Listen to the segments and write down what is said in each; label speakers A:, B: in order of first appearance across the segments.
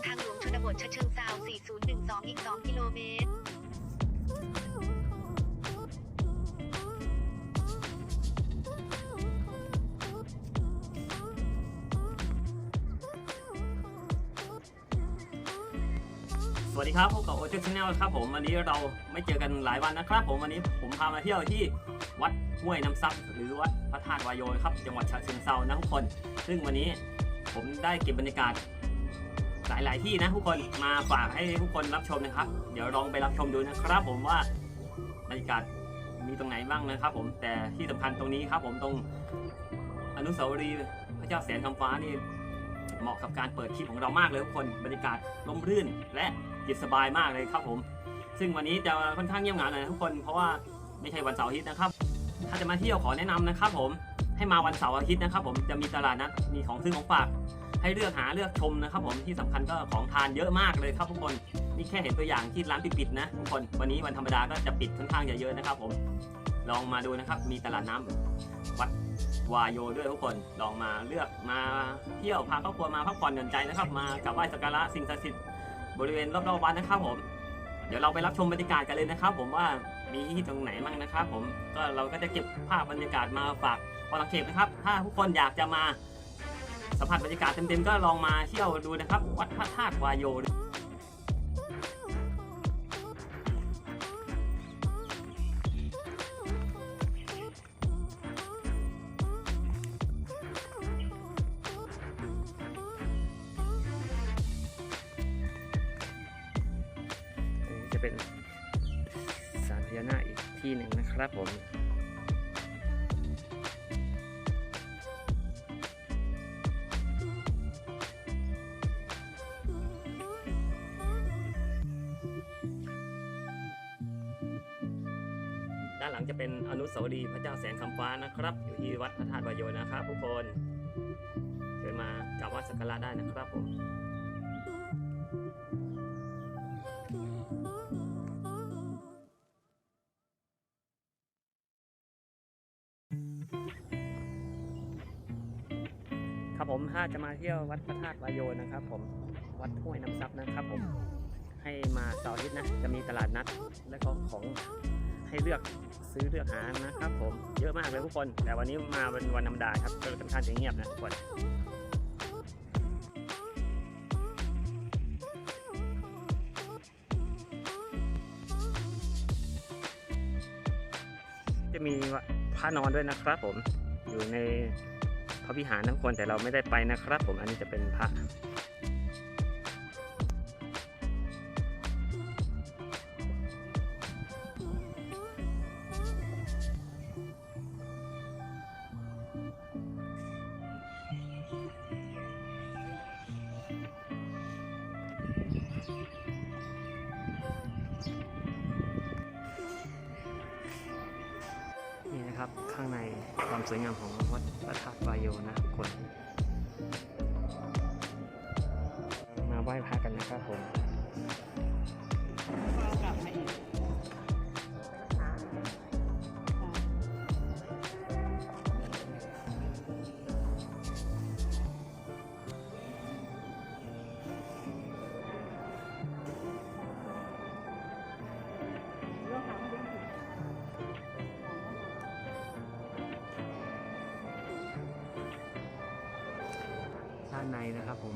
A: นทางหลวงชนบทฉะเชิงเซา4012 อีก 2 กิโลเมตร
B: สวัสดีครับพบกับโอเจชแนลครับผมวันนี้เราไม่เจอกันหลายวันนะครับ ผมวันนี้ผมพามาเที่ยวที่วัดห้วยน้ำซับหรือวัดพระธาตุวายโยครับจังหวัดฉะเชิงเซานะทุกคน ซึ่งวันนี้ผมได้เก็บบรรยากาศ หลาย ๆ ที่นะทุกคนมาฝากให้ทุกคนรับชมนะครับ เดี๋ยวลองไปรับชมดูนะครับผมว่าบรรยากาศมีตรงไหนบ้างนะครับ ผมแต่ที่สำคัญตรงนี้ครับ ผมตรงอนุสาวรีย์พระเจ้าแสนคำฟ้านี่เหมาะกับการเปิดคลิปของเรามากเลยทุกคนบรรยากาศร่มรื่น และจิตสบายมากเลยครับผม ซึ่งวันนี้จะค่อนข้างเงียบเหงาหน่อยนะทุกคนเพราะว่าไม่ใช่วันเสาร์อาทิตย์นะครับ ถ้าจะมาเที่ยวขอแนะนำนะครับ ผมให้มาวันเสาร์อาทิตย์นะครับ ผมจะมีตลาดนัดมีของซื้อของฝาก ให้เลือกหาเลือกชมนะครับผมที่สำคัญก็ของทานเยอะมากเลยครับทุกคนนี่แค่เห็นตัวอย่างที่ร้านปิดๆนะทุกคนวันนี้วันธรรมดาก็จะปิดค่อนข้างจะเยอะนะครับ ผมลองมาดูนะครับ มีตลาดน้ำวัดวายโยด้วยทุกคนลองมาเลือกมาเที่ยวพาครอบครัวมาพักผ่อนหย่อนใจนะครับ มากราบไหว้สักการะสิ่งศักดิ์สิทธิ์บริเวณรอบๆวัดนะครับผมเดี๋ยวเราไปรับชมบรรยากาศกันเลยนะครับ ผมว่ามีที่ตรงไหนบ้างนะครับ ผมก็เราก็จะเก็บภาพบรรยากาศมาฝากพอลังเขตนะครับ ถ้าทุกคนอยากจะมา สัมผัสบรรยากาศเต็มๆก็ลองมาเที่ยวดูนะครับ วัดพระธาตุวายโยนี่จะเป็นสารพญานาคอีกที่หนึ่งนะครับผม ด้านหลังจะเป็นอนุสาวรีย์พระเจ้าแสนคำฟ้านะครับ อยู่ที่วัดพระธาตุวายโยนะครับทุกคนเดินมากราบไหว้สักการะได้นะครับผมครับผมถ้าจะมาเที่ยววัดพระธาตุวายโยนะครับ ผมวัดห้วยน้ำซับนะครับ ผมให้มาเสาร์อาทิตย์นะจะมีตลาดนัดและก็ของ ให้เลือกซื้อเลือกหานะครับผมเยอะมากเลยทุกคน แต่วันนี้มาเป็นวันธรรมดาครับก็ค่อนข้างจะเงียบนะทุกคนจะมีพระนอนด้วยนะครับผมอยู่ในพระวิหารทั้งคนแต่เราไม่ได้ไปนะครับ ผมอันนี้จะเป็นพระ นี่นะครับ ข้างในความสวยงามของวัดพระธาตุวายโยนะทุกคน มาไหว้พระกันนะครับผมานในนะครับผม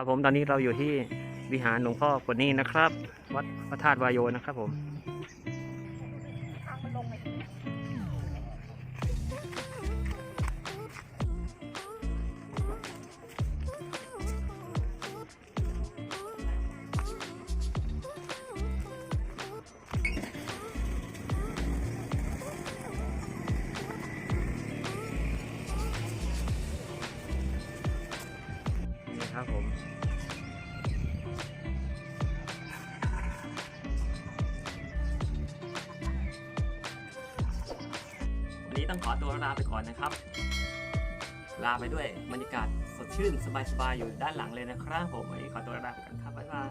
B: ครับผมตอนนี้เราอยู่ที่วิหารหลวงพ่อคนนี้นะครับ วัดพระธาตุวายโยนะครับผม นี้ต้องขอตัวลาไปก่อนนะครับ ลาไปด้วยบรรยากาศสดชื่นสบายๆอยู่ด้านหลังเลยนะครับ ผมวันนี้ขอตัวลาไปก่อนครับบ๊ายบาย